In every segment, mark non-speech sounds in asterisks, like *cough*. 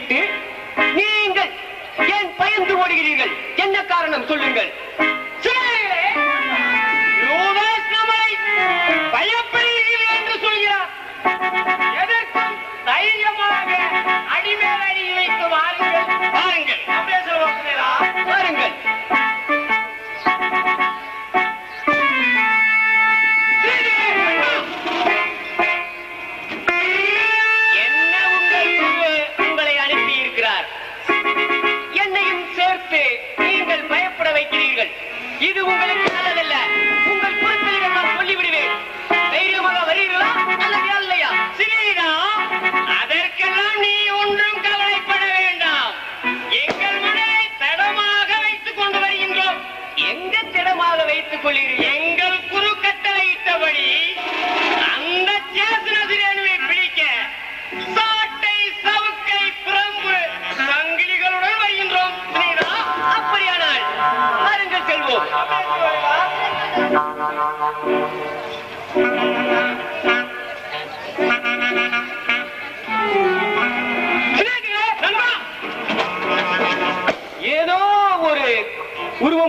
விட்டு நீங்கள் ஏன் பயந்து ஓடுகிறீர்கள்? என்ன காரணம் சொல்லுங்கள். அடிமேல் அடி வைத்து வாருங்கள். வாருங்கள். அப்படியே சொல்லுவாங்க வாருங்கள்.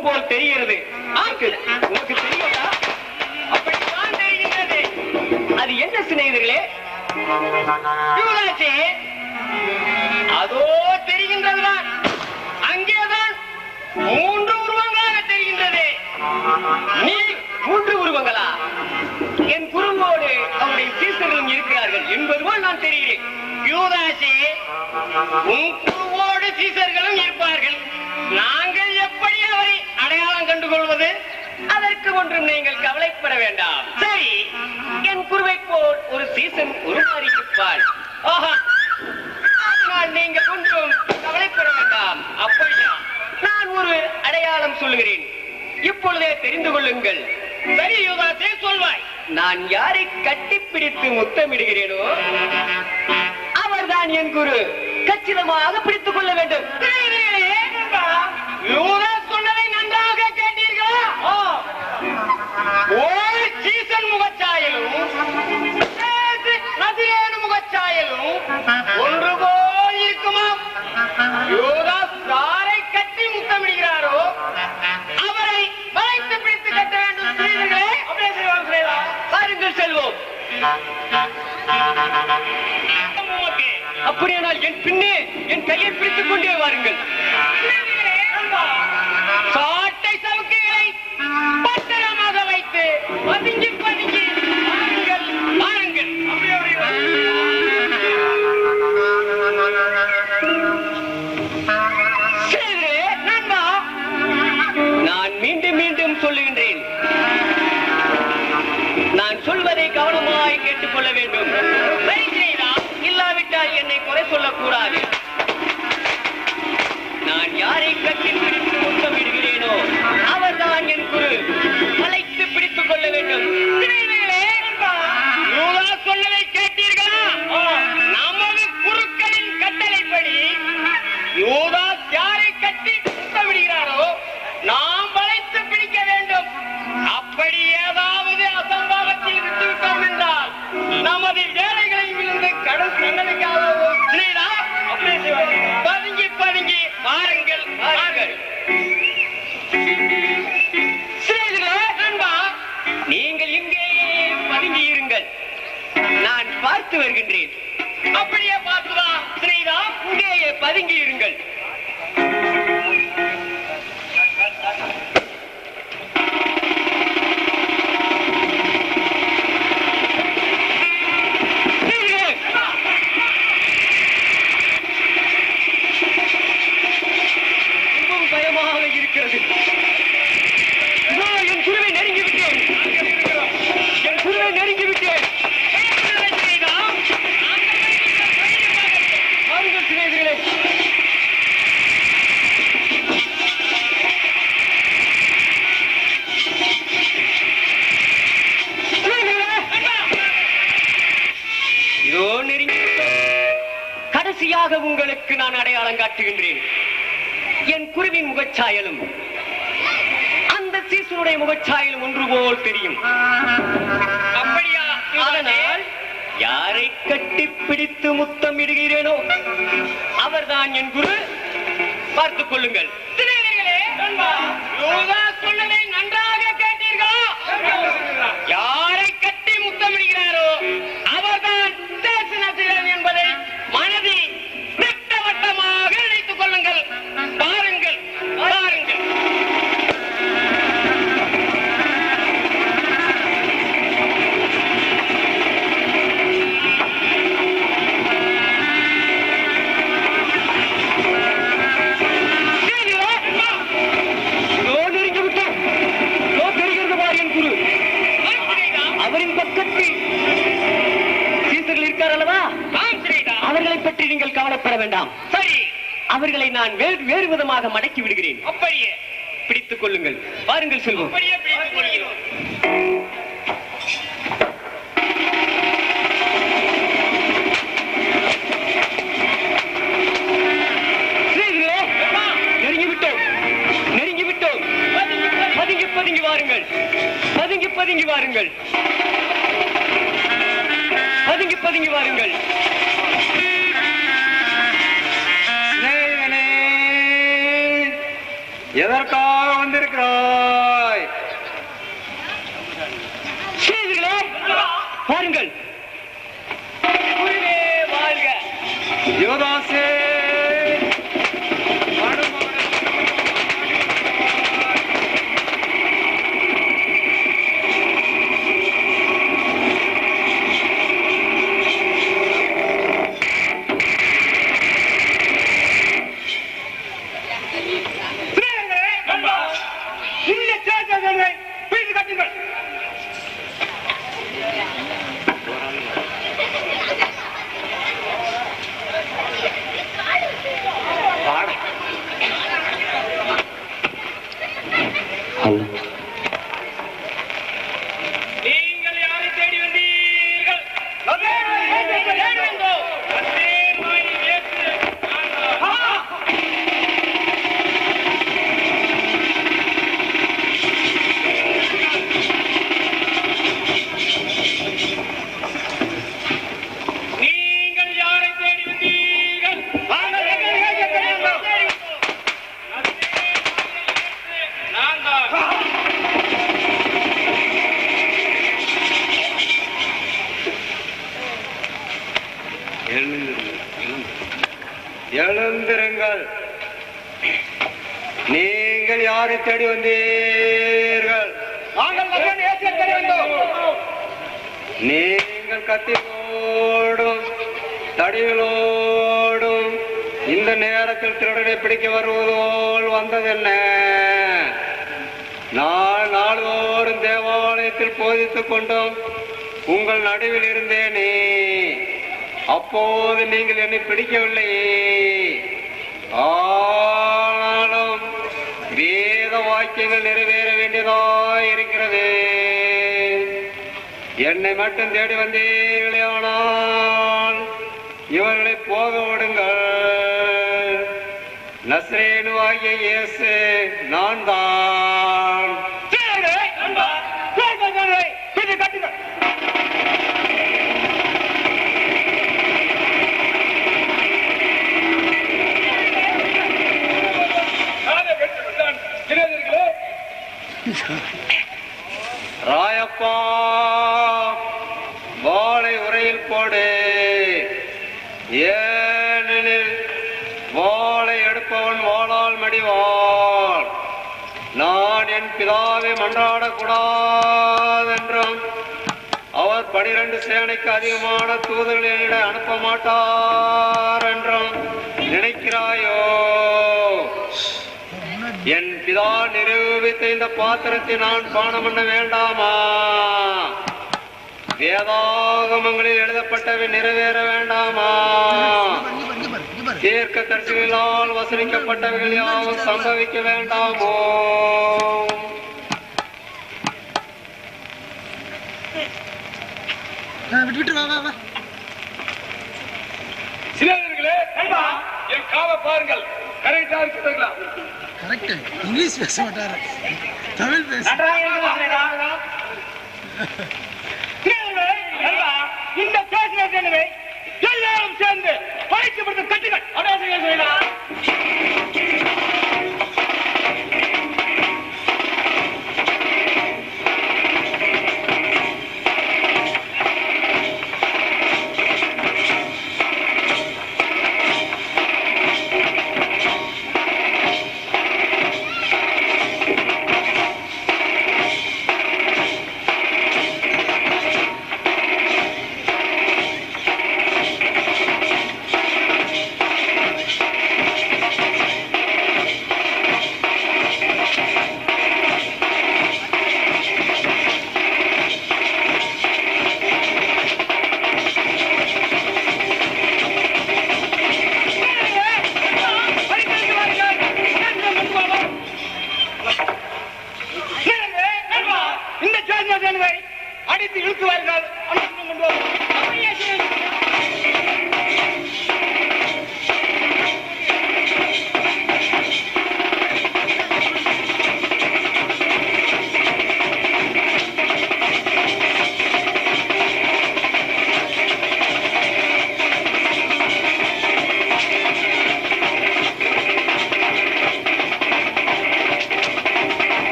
பூவும் போல் தெரிகிறது. உனக்கு தெரியாதா? அப்படித்தான் தெரிகிறது அது என்ன சிநேகிதர்களே? அதோ தெரிகின்றதுதான். அங்கேதான் மூன்று உருவங்களாக தெரிகின்றது. நீ மூன்று உருவங்களா? என் குறும்போடு அவருடைய சீசர்களும் இருக்கிறார்கள் என்பது போல் நான் தெரிகிறேன். யூதாசி உன் குருவோடு சீசர்களும் இருப்பார்கள். நாங்கள் நான் கண்டுகொள்வது? அதற்கு ஒன்றும் நீங்கள் கவலைப்பட வேண்டாம். சரி என் குருவை போல் ஒரு சீசன் உருமாறிப்பாள் ஆஹா நீங்கள் ஒன்றும் கவலைப்பட வேண்டாம். அப்படியா நான் ஒரு அடையாளம் சொல்லுகிறேன். இப்பொழுதே தெரிந்து கொள்ளுங்கள். சரி யுவராஜே சொல்வாய். நான் யாரை கட்டிப்பிடித்து முத்தமிடுகிறேனோ அவர்தான் என் குரு. கச்சிதமாக பிடித்துக் கொள்ள வேண்டும். பிடித்துக் கொண்டே வாருங்கள். பார்த்து வருகின்றேன். அப்படியே பார்த்துதான் சிநேகிதா இங்கேயே பதுங்கி இருங்கள் இதோ நெருங்கி கடைசியாக உங்களுக்கு நான் அடையாளம் காட்டுகின்றேன். என் குருவின் முகச்சாயலும் அந்த சீசனுடைய முகச்சாயலும் ஒன்று போல் தெரியும். யாரை கட்டி பிடித்து முத்தமிடுகிறேனோ அவர்தான் என் குரு. பார்த்துக் கொள்ளுங்கள். சொன்னதை நன்றாக கேட்டீர்களா? யாரை கட்டி முத்தமிடுகிறாரோ நான் வேறு வேறு விதமாக மடக்கி விடுகிறேன். அப்படியே. பிடித்துக் கொள்ளுங்கள். பாருங்கள் செல்வம். அப்படியே பிடித்துக் கொள்கிறோம் வாருங்கள். பதுங்கி பதுங்கி வாருங்கள். பதுங்கி பதுங்கி வாருங்கள். எதற்காக வந்திருக்கிறாய்? வாருங்கள் வாழ்க. யோதாசே தேடி வந்தோம் யாரை தேடி வந்தீர்கள். நாங்கள் கத்தியோடும் தடிகளோடும் இந்த நேரத்தில் திருடனை பிடிக்க வருவதோல் வந்ததென்ன? நான் நாள்தோறும் தேவாலயத்தில் போதித்துக் கொண்டும் உங்கள் நடுவில் இருந்தேனே. அப்போது நீங்கள் என்னை பிடிக்கவில்லையே. வேத வாக்கியங்கள் நிறைவேற வேண்டியதாய் இருக்கிறது. என்னை மட்டும் தேடி வந்தீர்களே ஆனால் இவர்களை போக விடுங்கள். நஸ்ரேனு ஆகிய இயேசு நான் தான் ராயப்பா வாழை உரையில் போடு. ஏனெனில் வாளை எடுப்பவன் வாளால் மடிவாள். நான் என் பிதாவை மன்றாடக்கூடாதென்றும் அவர் பனிரெண்டு சேனைக்கு அதிகமான தூதர்களை என்னிடம் அனுப்ப மாட்டார் என்றும் நினைக்கிறாயோ? பிதா நிரூபித்த இந்த பாத்திரத்தை நான் பானம் பண்ண வேண்டாமா? வேதாகமங்களில் எழுதப்பட்டவை நிறைவேற வேண்டாமா? தீர்க்க தரிசிகளால் வசனிக்கப்பட்டவைகள் யாவும் சம்பவிக்க வேண்டாமோ? சிலர்களே என் காலை பாருங்கள். கரெக்டா இருக்குதுங்களா கரெக்ட். இங்கிலீஷ் பேச மாட்டாரு. தமிழ் பேச இந்த பேசினவை எல்லாரும் சேர்ந்து படைத்து கட்டுகள் அப்படியே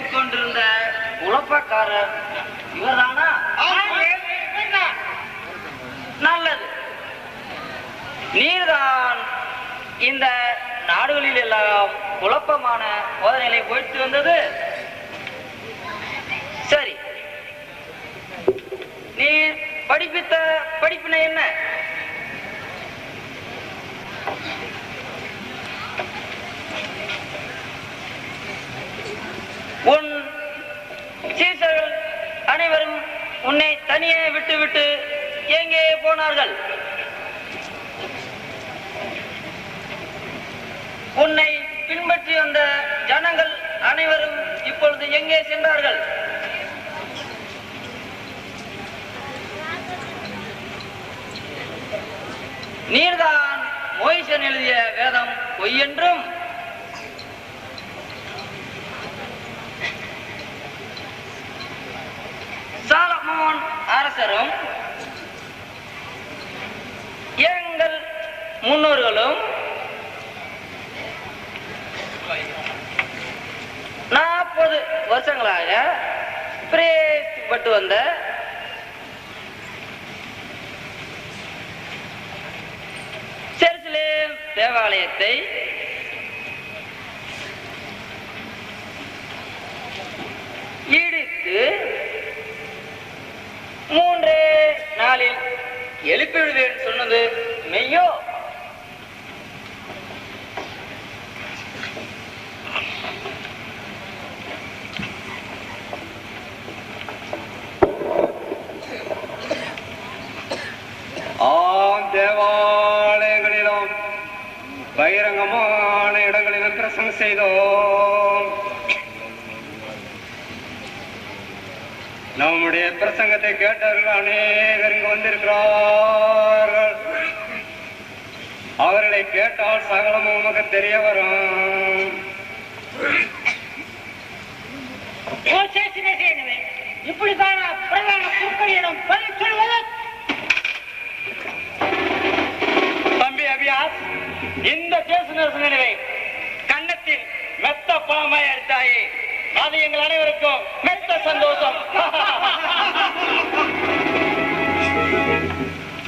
பேசிக் கொண்டிருந்த உழப்பக்காரர் இவர்தானா நல்லது. நீர்தான் இந்த நாடுகளில் எல்லாம் குழப்பமான போதனைகளை போயிட்டு வந்தது. சரி. நீ படிப்பித்த படிப்பினை என்ன? உன் சீசர்கள் அனைவரும் உன்னை தனியே விட்டுவிட்டு எங்கே போனார்கள்? உன்னை பின்பற்றி வந்த ஜனங்கள் அனைவரும் இப்பொழுது எங்கே சென்றார்கள்? நீர்தான் மோயிசன் எழுதிய வேதம் பொய் என்றும் சாலமோன் அரசரும் எங்கள் முன்னோர்களும் நாற்பது வருஷங்களாக பிரேசிப்பட்டு வந்த செருசலேம் தேவாலயத்தை இடித்து மூன்றே நாளில் எழுப்பிவிடுவேன் சொன்னது மெய்யோ ஆம் தேவாலயங்களிலும் பகிரங்கமான இடங்களிலும் பிரசங்கம் செய்தோம். நம்முடைய பிரசங்கத்தை கேட்டவர்கள் அநேகர் இங்கு வந்திருக்கிறார்கள் அவர்களை கேட்டால் சகலமும் உமக்கு தெரிய வரும். இப்படித்தானா பிரதான குருக்களிடம் பதில் சொல்வது? தம்பி அபியாஸ் இந்த கேசு நிறுவனவை கன்னத்தில் மெத்த பழமாய் அடித்தாயே. அது எங்கள் அனைவருக்கும் மெத்த சந்தோஷம். *laughs*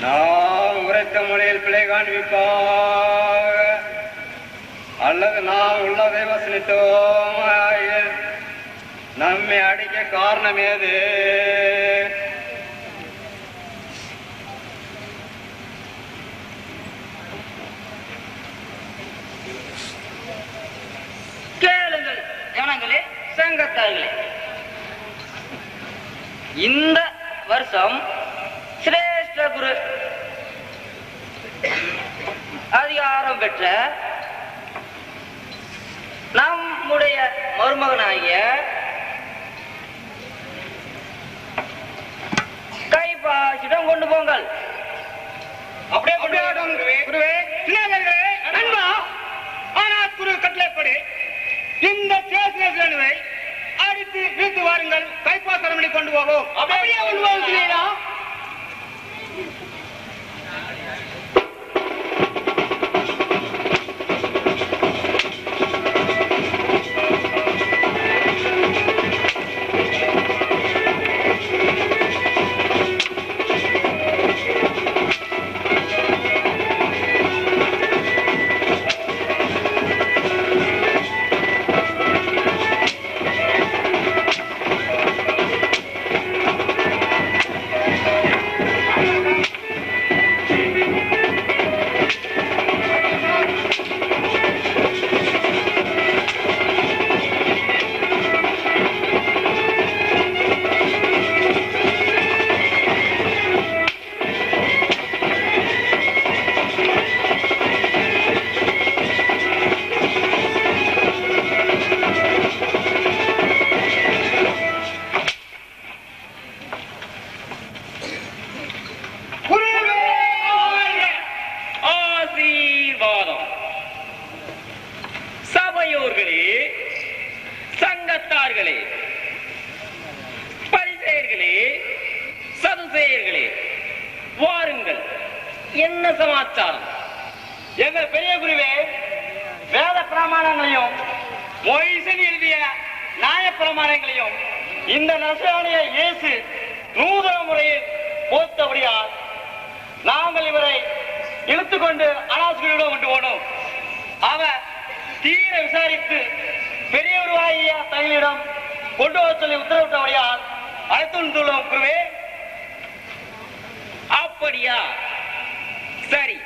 நான் உரைத்த மொழியில் பிழை காண்பிப்பாக. அல்லது நாம் உள்ளதை வசனித்தோம். நம்மை அடிக்க காரணம் ஏது? கேளுங்கள் ஜனங்களே சங்கத்தார்களே இந்த வருஷம் சிரேஷ்ட குரு அதிகாரம் பெற்ற நம்முடைய மருமகனாகிய கைப்பாசிடம் கொண்டு போங்கள். அப்படியே குருவே. சின்னவர்களே நண்பா ஆனால் குரு கட்டளைப்படி இந்த சேஷனவை அடித்து வீட்டு வாருங்கள். கைப்பாசனம் பண்ணி கொண்டு போவோம். அப்படியே கொண்டு போகிறீங்களா சங்கத்தார்களே பரிசெயர்களே சதுசெயர்களே வாருங்கள். என்ன சமாச்சாரம்? எங்க பெரிய குருவே வேத பிரமாணங்களையும் மொய்சன் எழுதிய நியாய பிரமாணங்களையும் இந்த நசரானிய இயேசு நூதன முறையில் போத்தபடியால் நாங்கள் இவரை இழுத்துக்கொண்டு அனாசுகளிடம் கொண்டு போனோம். அவர் தீர விசாரித்து பெரியவருவாகிய தங்களிடம் கொண்டு வர சொல்லி உத்தரவிட்டபடியால் அழைத்துள்ளோம் குருவே அப்படியா? சரி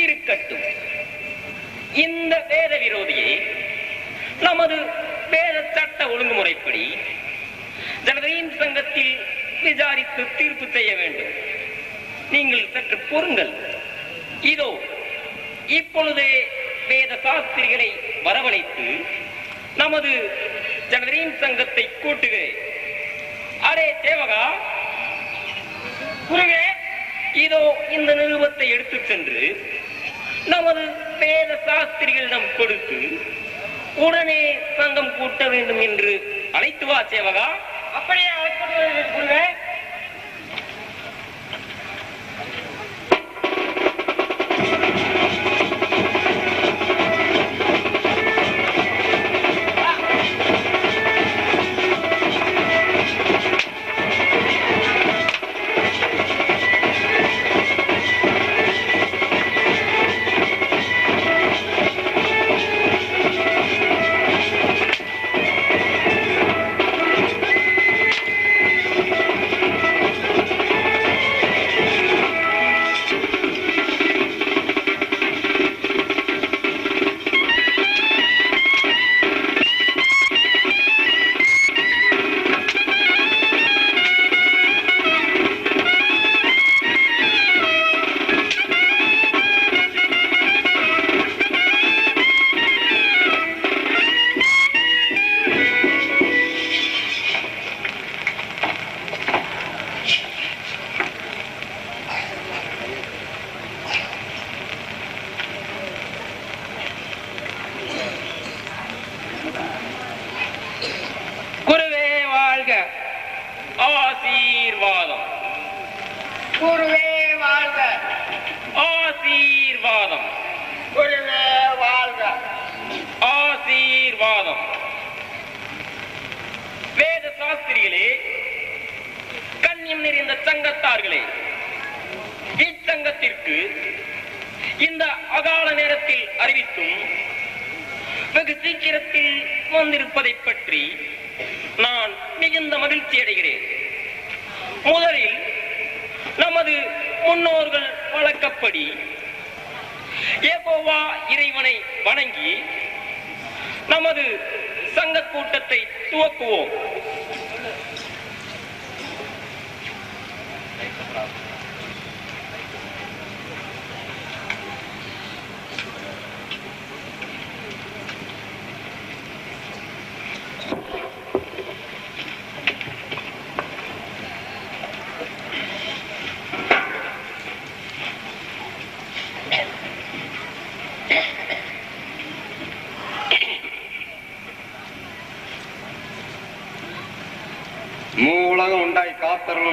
இருக்கட்டும். இந்த வேத விரோதியை நமது வேத சட்ட ஒழுங்குமுறைப்படி ஜனதையின் சங்கத்தில் விசாரித்து தீர்ப்பு செய்ய வேண்டும். நீங்கள் சற்று பொறுங்கள். இதோ இப்பொழுதே வேத சாஸ்திரிகளை வரவழைத்து நமது ஜனதரீன் சங்கத்தை கூட்டுகிறேன் அரே தேவகா குருவே இதோ இந்த நிருபத்தை எடுத்துச் சென்று நமது வேத சாஸ்திரிகளிடம் கொடுத்து உடனே சங்கம் கூட்ட வேண்டும் என்று அழைத்து வா சேவகா அப்படியே அழைத்து நேரத்தில் வந்திருப்பதை பற்றி நான் மிகுந்த மகிழ்ச்சி அடைகிறேன். முதலில் நமது முன்னோர்கள் வழக்கப்படி ஏகோவா இறைவனை வணங்கி நமது சங்க கூட்டத்தை துவக்குவோம்.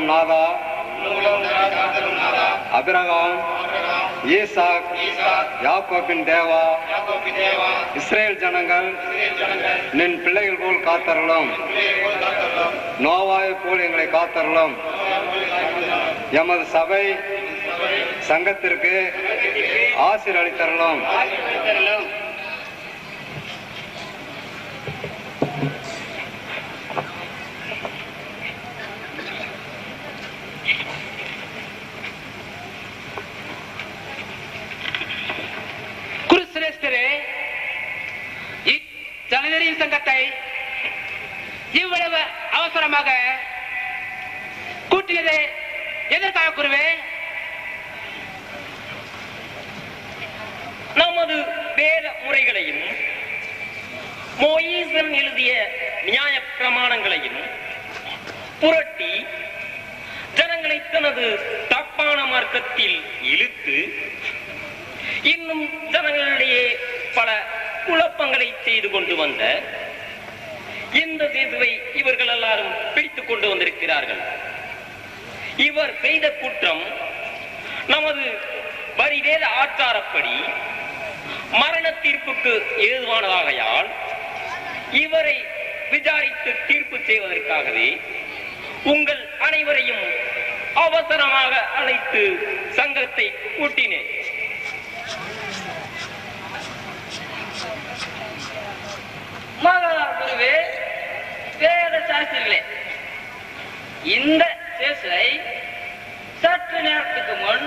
நாதா அபிரகாம் ஈசாக் யாக்கோபின் தேவா இஸ்ரேல் ஜனங்கள் நின் பிள்ளைகள் போல் காத்தருளும். நோவாயை போல் எங்களை காத்தருளும். எமது சபை சங்கத்திற்கு ஆசிர் அளித்தருளும். சங்கத்தை இவ்வளவு அவசரமாக கூட்டியது எதற்காக குருவே நமது வேத முறைகளையும் மோயிசன் எழுதிய நியாய பிரமாணங்களையும் புரட்டி ஜனங்களை தனது தப்பான மார்க்கத்தில் இழுத்து இன்னும் ஜனங்களிடையே பல குழப்பங்களை செய்து கொண்டு வந்த இந்த தேசுவை இவர்கள் எல்லாரும் பிடித்துக் கொண்டு வந்திருக்கிறார்கள். இவர் செய்த குற்றம் நமது வரிவேத ஆச்சாரப்படி மரண தீர்ப்புக்கு ஏதுவானதாகையால் இவரை விசாரித்து தீர்ப்பு செய்வதற்காகவே உங்கள் அனைவரையும் அவசரமாக அழைத்து சங்கத்தை கூட்டினேன். மகா குருவே வேத இந்த சேஷை சற்று நேரத்துக்கு முன்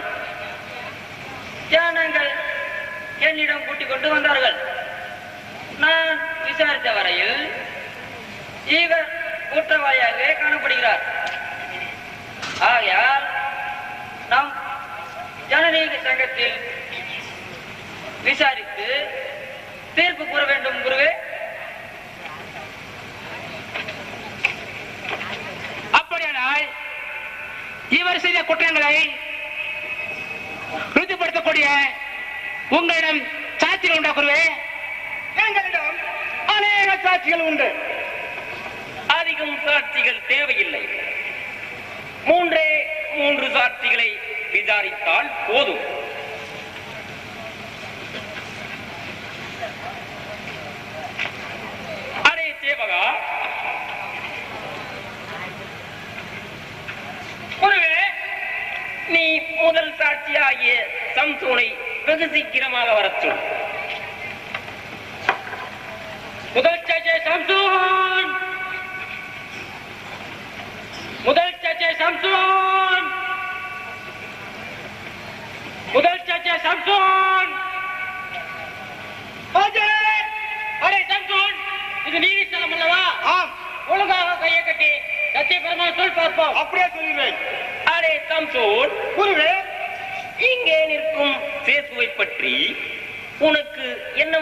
ஜனங்கள் என்னிடம் கூட்டிக் கொண்டு வந்தார்கள். நான் விசாரித்த வரையில் இவர் குற்றவாளியாகவே காணப்படுகிறார். ஆகையால் நாம் ஜனநீக சங்கத்தில் விசாரித்து தீர்ப்பு கூற வேண்டும் குருவே. அப்படியானால் இவர் செய்த குற்றங்களை உறுதிப்படுத்தக்கூடிய உங்களிடம் சாட்சிகள் உண்டா குருவே? எங்களிடம் அநேக சாட்சிகள் உண்டு. அதிகம் சாட்சிகள் தேவையில்லை. மூன்றே மூன்று சாட்சிகளை விசாரித்தால் போதும்.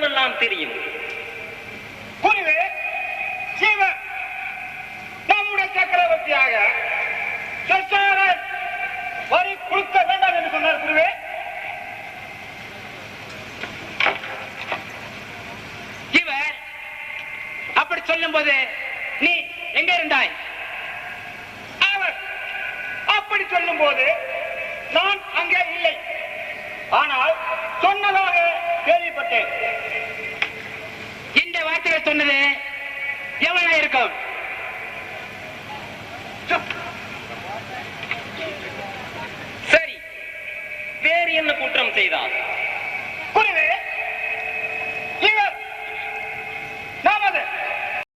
எல்லாம் தெரியும். குருவே சிவன் நம்முடைய சக்கரவர்த்தியாக வரி கொடுக்க வேண்டாம் என்று சொன்னார் குருவே. இவர் அப்படி சொல்லும் போது நீ எங்க இருந்தாய்? அவர் அப்படி சொல்லும் போது நான் அங்கே இல்லை. ஆனால் சொன்னதாக கேள்விப்பட்டேன். இந்த வார்த்தையை சொன்னது எவ்வளவு இருக்கும்? சரி வேறு என்ன குற்றம் செய்தான்